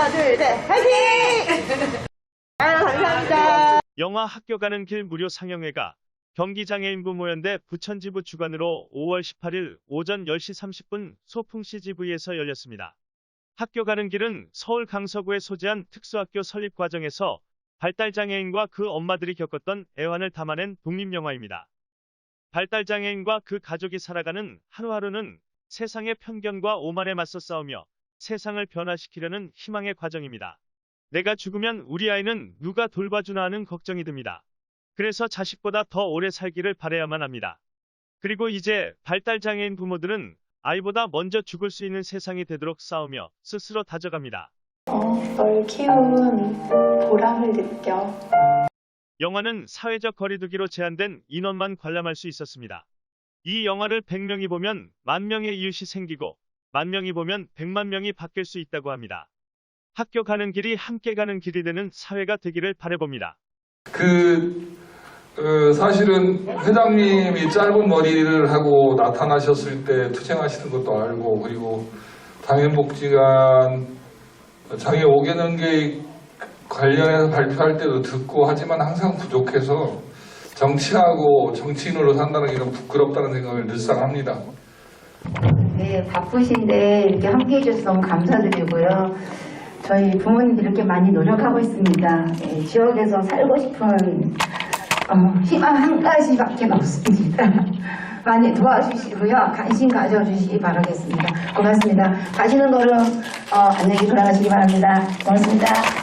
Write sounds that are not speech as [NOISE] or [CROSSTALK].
화이팅! 아, 감사합니다. 영화 학교 가는 길 무료 상영회가 경기장애인 부모연대 부천지부 주관으로 5월 18일 오전 10시 30분 소풍 CGV에서 열렸습니다. 학교 가는 길은 서울 강서구에 소재한 특수학교 설립 과정에서 발달장애인과 그 엄마들이 겪었던 애환을 담아낸 독립영화입니다. 발달장애인과 그 가족이 살아가는 하루하루는 세상의 편견과 오만에 맞서 싸우며 세상을 변화시키려는 희망의 과정입니다. 내가 죽으면 우리 아이는 누가 돌봐주나 하는 걱정이 듭니다. 그래서 자식보다 더 오래 살기를 바라야만 합니다. 그리고 이제 발달장애인 부모들은 아이보다 먼저 죽을 수 있는 세상이 되도록 싸우며 스스로 다져갑니다. 어, 널 키운 보람을 느껴. 영화는 사회적 거리두기로 제한된 인원만 관람할 수 있었습니다. 이 영화를 100명이 보면 만 명의 이웃이 생기고 만 명이 보면 100만 명이 바뀔 수 있다고 합니다. 학교 가는 길이 함께 가는 길이 되는 사회가 되기를 바라봅니다. 그 어, 사실은 회장님이 짧은 머리를 하고 나타나셨을 때 투쟁하시는 것도 알고 그리고 당연복지관 장애 5개년계 관련해서 발표할 때도 듣고 하지만 항상 부족해서 정치하고 정치인으로 산다는 게좀 부끄럽다는 생각을 늘상 합니다. 네, 바쁘신데 이렇게 함께 해주셔서 너무 감사드리고요. 저희 부모님들이 이렇게 많이 노력하고 있습니다. 네, 지역에서 살고 싶은 어, 희망 한 가지밖에 없습니다. [LAUGHS] 많이 도와주시고요. 관심 가져주시기 바라겠습니다. 고맙습니다. 가시는 걸음 어, 안녕히 돌아가시기 바랍니다. 고맙습니다.